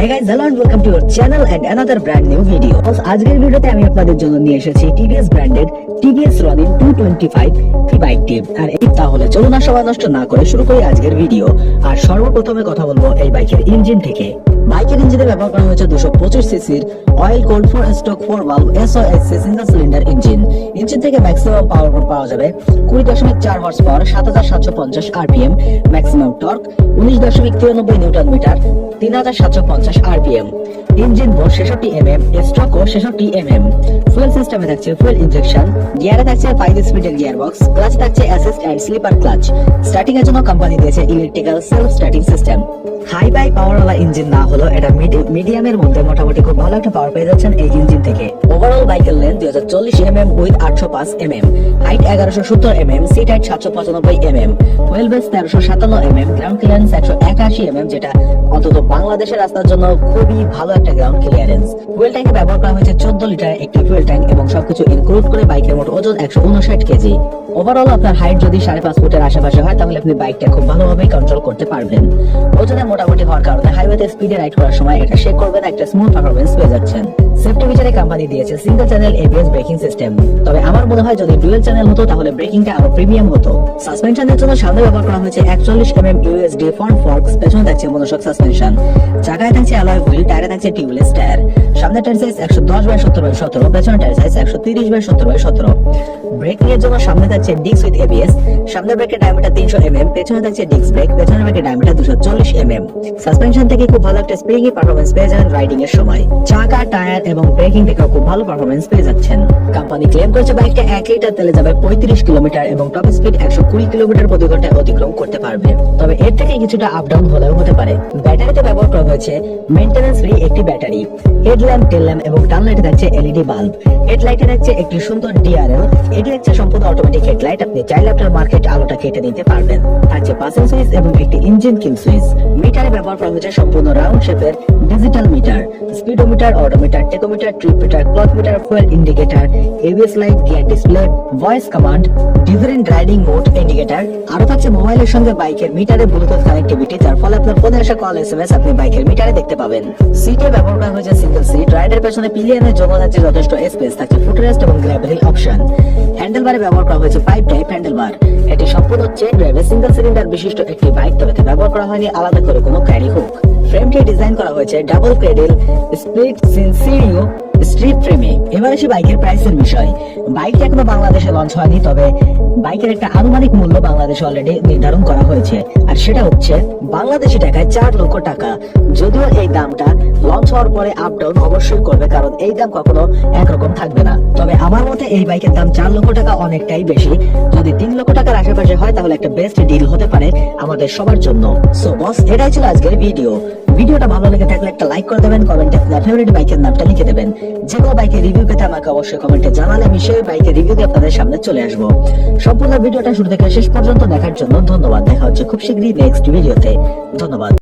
Hey guys, hello and welcome to your channel and another brand new video. আজকের ভিডিওতে আমি আপনাদের জন্য নিয়ে এসেছি টিভিএস ব্র্যান্ডেড টিভিএস রনিন 225 বাইকটি আর এই তাহলে চলুন আর সময় নষ্ট না করে শুরু করি আজকের ভিডিও আর সর্বপ্রথমে কথা বলব এই বাইকের ইঞ্জিন থেকে। বাইকের ইঞ্জিনে ব্যবহার করা হয়েছে দুশো পঁচিশ সিসির oil cooled four stroke four valve SOS single cylinder engine. Engine থেকে ম্যাক্সিমাম পাওয়ার পাওয়া যাবে কুড়ি দশমিক চার হর্স পাওয়ার সাত হাজার সাতশো পঞ্চাশ আরপিএম ম্যাক্সিমাম টর্ক উনিশ দশমিক তিরানব্বই নিউটন মিটার, তিন হাজার সাতশো পঞ্চাশ আরপিএম ইঞ্জিন বোর্ড ছেষট্টি এম এম স্ট্রোক ও ছেষট্টি এম এম ফুয়েল সিস্টেমে থাকছে ফুয়েল ইনজেকশন গিয়ারে থাকছে ফাইভ স্পিডের গিয়ার বক্স ক্লাচ থাকছে assist and slipper clutch starting এর জন্য কোম্পানি দিয়েছে electrical self starting system high by পাওয়ারওয়ালা ইঞ্জিন না হলো এটা মিডিয়ামের মধ্যে মোটামুটি খুব ভালো একটা পাওয়ার পেয়ে যাচ্ছেন এই ইঞ্জিন থেকে। ওভারঅল বাইকের লেন্থ দুই হাজার চল্লিশ এম এম উইথ আটশো পাঁচ এম এম হাইট এগারোশো সত্তর এম এম সিট হাইট সাতশো পঁচানব্বই এম এম হুইল বেস তেরোশো সাতান্ন এম এম গ্রাউন্ড ক্লিয়ারেন্স একশো একাশি এম এম যেটা অন্তত বাংলাদেশের রাস্তার জন্য খুবই ভালো একটা গ্রাউন্ড ক্লিয়ারেন্স ফুয়েল ট্যাঙ্কে ব্যবহার করা হয়েছে চোদ্দ লিটার একটি ফুয়েল ট্যাঙ্ক এবং সবকিছু ইনক্লুড করে বাইকের মোট ওজন একশো উনষাট কেজি ওভারঅল আপনার হাইট যদি সাড়ে পাঁচ ফুটের আশেপাশে হয়, তাহলে আপনি বাইকটা খুব ভালোভাবে কন্ট্রোল করতে পারবেন। ওজনে মোটামুটি হওয়ার কারণে হাইওয়েতে স্পিডে রাইড করার সময় এটা শেক করবেন, একটা স্মুথ পারফরমেন্স পেয়ে যাচ্ছেন। কোম্পানি দিয়েছে single channel ABS braking system তবে আমার মনে হয় যদি ডুয়েল চ্যানেল হতো, তাহলে ব্রেকিংটা আরও প্রিমিয়াম হতো। সাসপেনশনের জন্য সামনে ব্যবহার করা হয়েছে একচল্লিশ M M USD front forks পেছনে থাকছে মনোশক সাসপেনশন চাকায় থাকছে অ্যালয় হুইল টায়ারে থাকছে টিউবলেস টায়ার সামনে টায়ার সাইজ একশো দশ বাই সত্তর বাই সতেরো, পেছনে টায়ার সাইজ একশো তিরিশ বাই সত্তর বাই সতেরো। ব্রেকিং এর জন্য সামনে থাকছে ডিস্ক উইথ এবিএস সামনের ব্রেকের ডায়ামিটার তিনশো এম এম পেছনে থাকছে ডিস্ক ব্রেক পেছনের ব্রেকের ডায়ামিটার দুশো চল্লিশ এম এম সাসপেনশন থেকে খুব ভালো একটা স্প্রিংই পারফরমেন্স পেয়ে যাবেন রাইডিং এর সময়। চাকা টায়ার এবং ব্রেকিং থেকেও খুব ভালো পারফরমেন্স পেয়ে যাচ্ছেন। কোম্পানি ক্লেম করেছে বাইকটা এক লিটার তেলে যাবে পঁয়ত্রিশ কিলোমিটার এবং টপ স্পিড একশো কুড়ি কিলোমিটার প্রতি ঘন্টায় অতিক্রম করতে পারবে। তবে এর থেকে কিছুটা আপ ডাউন হলেও হতে পারে। ব্যাটারিতে ব্যবহার করা হয়েছে মেইনটেনেন্স ফ্রি একটি ব্যাটারি হেডল্যাম্প টেল ল্যাম্প এবং টার্ন লাইটে থাকছে এলইডি বাল্ব হেডলাইটে থাকছে একটি সুন্দর ডিআরএল এটি হচ্ছে সম্পূর্ণ অটোমেটিক হেডলাইট আপনি চাইলে আপনার মার্কেট আলোটা কেটে নিতে পারবেন। থাকছে পাসিং সুইচ এবং একটি ইঞ্জিন কিল সুইচ মিটারে ব্যবহার করা হয়েছে সম্পূর্ণ রাউন্ড শেপের digital meter odometer tachometer trip meter clock meter fuel indicator ABS light gear display voice command different riding mode indicator আরও থাকছে মোবাইলের সঙ্গে বাইকের মিটারে ব্লুটুথ কানেক্টিভিটি যার ফলে আপনার ফোনে আসা কল এসএমএস আপনি বাইকের মিটারে দেখতে পাবেন। সিটে ব্যবহার করা হয়েছে সিঙ্গেল সিট রাইডের পেছনে পিলিয়নের জন্য থাকছে যথেষ্ট স্পেস থাকছে ফুটরেস্ট এবং গ্র্যাবেল অপশন হ্যান্ডেলবারে ব্যবহার করা হয়েছে পাইপ টাইপ হ্যান্ডেলবার এটি সম্পূর্ণ চেন ড্রাইভে সিঙ্গেল সিলিন্ডার বিশিষ্ট একটি বাইক তবে ব্যবহার করা হয়নি, আলাদা করে কোনো ক্যারি হুক ফ্রেমটি ডিজাইন করা হয়েছে ডাবল ক্রেডেল স্প্লিট সিনসিরিও স্ট্রিপ ফ্রেমে এবার আসি বাইকের প্রাইসের বিষয়। বাইকটি এখনও বাংলাদেশে লঞ্চ হয়নি, তবে বাইকের একটা আনুমানিক মূল্য বাংলাদেশে অলরেডি নির্ধারণ করা হয়েছে। আর সেটা হচ্ছে, বাংলাদেশি টাকায় চার লক্ষ টাকা। যদিও এই দামটা লঞ্চ হওয়ার পরে আপ অবশ্যই করবে, কারণ এই দাম কখনো একরকম থাকবে না। তবে আমার মতে এই বাইকের দাম চার লক্ষ টাকা অনেকটাই বেশি। যদি তিন লক্ষ টাকার আশেপাশে হয়, তাহলে একটা বেস্ট ডিল হতে পারে আমাদের সবার জন্য। সো বস এটাই ছিল আজকের ভিডিও ভিডিওটা ভালো লেগে থাকলে একটা লাইক করে দেবেন কমেন্টে আপনার ফেভারিট বাইকের নামটা লিখে দেবেন। যে কোনো বাইকের রিভিউ পেতে আমাকে অবশ্যই কমেন্টে জানালে আমি সেই বাইকের রিভিউ দিয়ে আপনাদের সামনে চলে আসব। সম্পূর্ণ ভিডিওটা শুরু থেকে শেষ পর্যন্ত দেখার জন্য ধন্যবাদ। দেখা হচ্ছে খুব শীঘ্রই নেক্সট ভিডিওতে ধন্যবাদ।